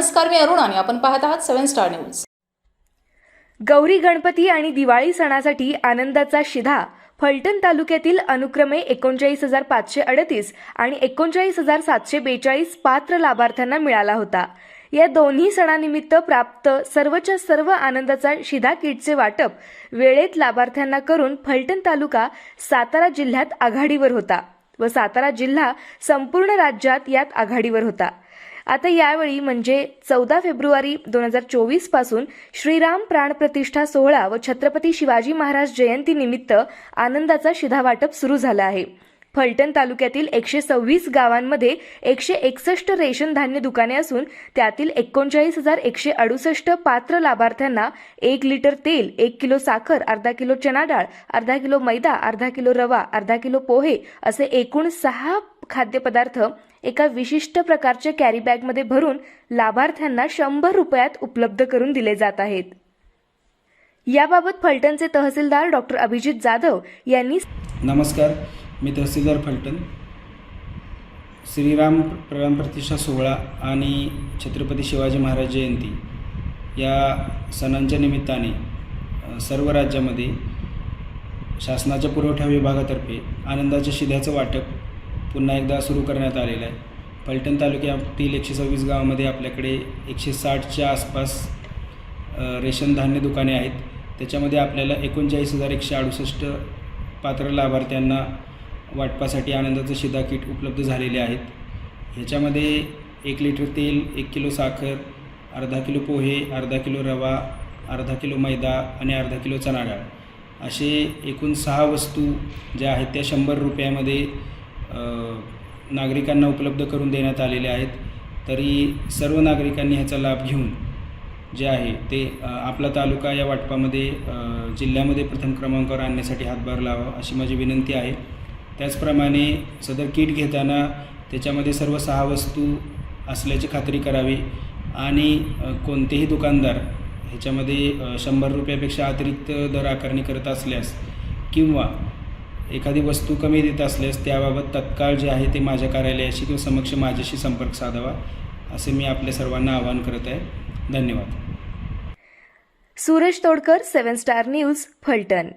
नमस्कार मी अरुण आणि आपण पाहत आहात seven star news. Gauri Ganpati आणि दिवाळी सणासाठी आनंदाचा शिधा फलटण तालुक्यातील अनुक्रमे एकोणचाळीस हजार पाचशे अडतीस आणि एकोणचाळीस हजार सातशे बेचाळीस पात्र लाभार्थ्यांना मिळाला होता. या दोन्ही सणानिमित्त प्राप्त सर्वच्या सर्व आनंदाचा शिधा किटचे वाटप वेळेत लाभार्थ्यांना करून फलटण तालुका सातारा जिल्ह्यात आघाडीवर होता व सातारा जिल्हा संपूर्ण राज्यात यात आघाडीवर होता. आता यावेळी म्हणजे चौदा फेब्रुवारी दोन हजार चोवीसपासून श्रीराम प्राण प्रतिष्ठा सोहळा व छत्रपती शिवाजी महाराज जयंती निमित्त आनंदाचा शिधावाटप सुरू झाला आहे. फलटण तालुक्यातील एकशे सव्वीस गावांमध्ये एकशे एकसष्ट रेशन धान्य दुकाने असून त्यातील एकोणचाळीस हजार एकशे अडुसष्ट पात्र लाभार्थ्यांना एक लिटर तेल एक किलो साखर अर्धा किलो चना डाळ अर्धा किलो मैदा अर्धा किलो रवा अर्धा किलो पोहे असे एकूण सहा खाद्यपदार्थ एका विशिष्ट प्रकारच्या कॅरी बॅगमध्ये भरून लाभार्थ्यांना शंभर रुपयात उपलब्ध करून दिले जात आहेत. याबाबत फलटणचे तहसीलदार डॉक्टर अभिजित जाधव यांनी नमस्कार मी तहसीलदार फलटण. श्रीराम प्राण प्रतिष्ठा सोहळा आणि छत्रपती शिवाजी महाराज जयंती या सणांच्या निमित्ताने सर्व राज्यामध्ये शासनाच्या पुरवठा विभागातर्फे आनंदाच्या शिध्याचं वाटप पुन्हा एकदा सुरू करण्यात आलेलं आहे. फलटण तालुक्यातील एकशे सव्वीस गावामध्ये आपल्याकडे एकशे साठच्या आसपास रेशन धान्य दुकाने आहेत. त्याच्यामध्ये आपल्याला एकोणचाळीस हजार एकशे अडुसष्ट पात्र लाभार्थ्यांना वाटपासाठी आनंदाचं शिधा किट उपलब्ध झालेले आहेत. ह्याच्यामध्ये एक लिटर तेल एक किलो साखर अर्धा किलो पोहे अर्धा किलो रवा अर्धा किलो मैदा आणि अर्धा किलो चणा डाळ असे एकूण सहा वस्तू ज्या आहेत त्या शंभर रुपयामध्ये नागरिकांना उपलब्ध करून देण्यात आलेल्या आहेत. तरी सर्व नागरिकांनी ह्याचा लाभ घेऊन जे आहे ते आपला तालुका या वाटपामध्ये जिल्ह्यामध्ये प्रथम क्रमांकावर आणण्यासाठी हातभार लावा अशी माझी विनंती आहे. त्याचप्रमाणे सदर किट घेताना त्याच्यामध्ये सर्व सहा वस्तू असल्याची खात्री करावी आणि कोणतेही दुकानदार ह्याच्यामध्ये शंभर रुपयापेक्षा अतिरिक्त दर आकारणी करत असल्यास किंवा एखादी वस्तू कमी देत असल्यास त्याबाबत तत्काळ जे आहे ते माझ्या कार्यालयाशी किंवा समक्ष माझ्याशी संपर्क साधावा असे मी आपल्या सर्वांना आवाहन करत आहे. धन्यवाद. Suraj Todkar seven star news Phaltan.